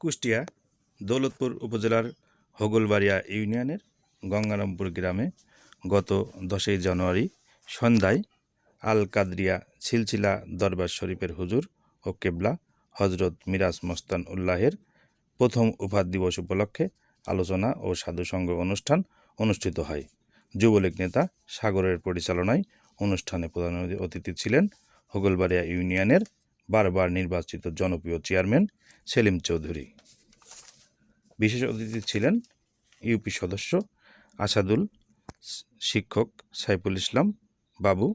কুষ্টিয়া, দৌলতপুর উপজেলার হোগলবাড়িয়া ইউনিয়নের গঙ্গারামপুর গ্রামে গত দশই জানুয়ারি সন্ধ্যায় আল কাদরিয়া ছিলছিলা দরবার শরীফের হুজুর ও কেবলা হজরত মিরাজ মস্তান উল্লাহের প্রথম উপাধ দিবস উপলক্ষে আলোচনা ও সাধুসঙ্গ অনুষ্ঠান অনুষ্ঠিত হয়। যুবলীগ নেতা সাগরের পরিচালনায় অনুষ্ঠানে প্রধান অতিথি ছিলেন হোগলবাড়িয়া ইউনিয়নের বারবার নির্বাচিত জনপ্রিয় চেয়ারম্যান সেলিম চৌধুরী। বিশেষ অতিথি ছিলেন ইউপি সদস্য আসাদুল শিক্ষক সাইফুল ইসলাম, বাবু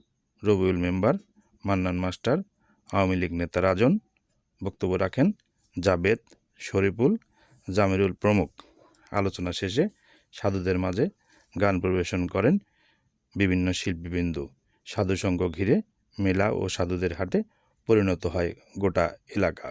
রবিউল মেম্বার, মান্নান মাস্টার, আওয়ামী লীগ নেতা রাজন, বক্তব্য রাখেন জাবেদ শরীফুল জামিরুল প্রমুখ। আলোচনা শেষে সাধুদের মাঝে গান পরিবেশন করেন বিভিন্ন শিল্পীবৃন্দু। সাধুসঙ্গ ঘিরে মেলা ও সাধুদের হাটে পরিণত হয় গোটা এলাকা।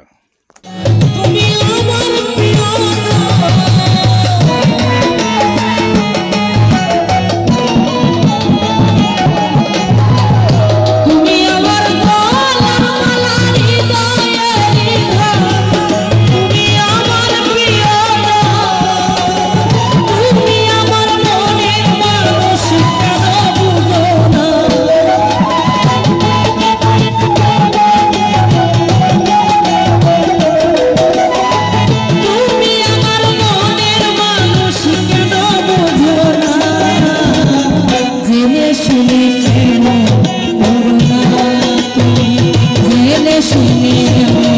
niềm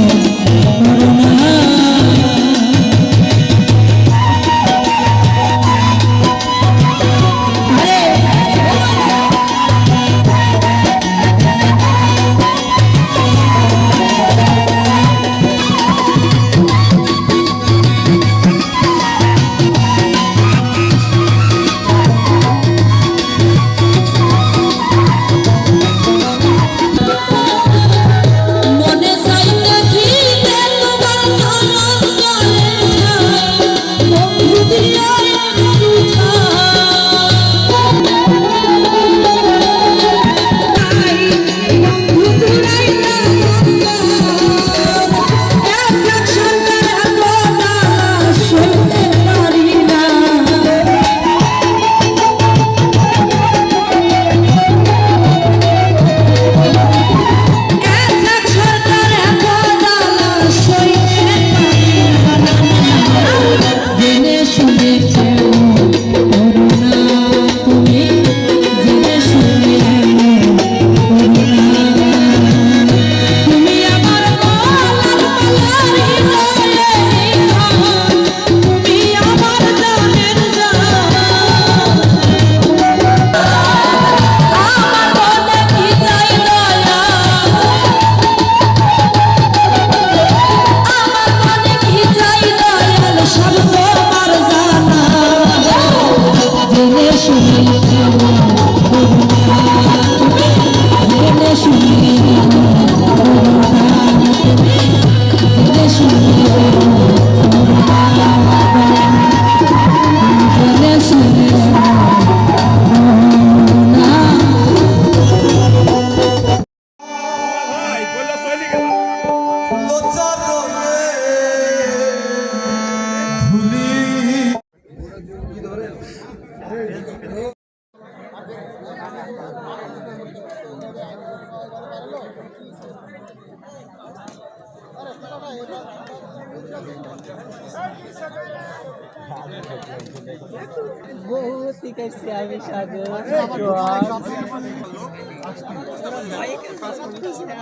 বহুত শিখাইছি আমি সাধু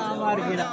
আমার গ্রাম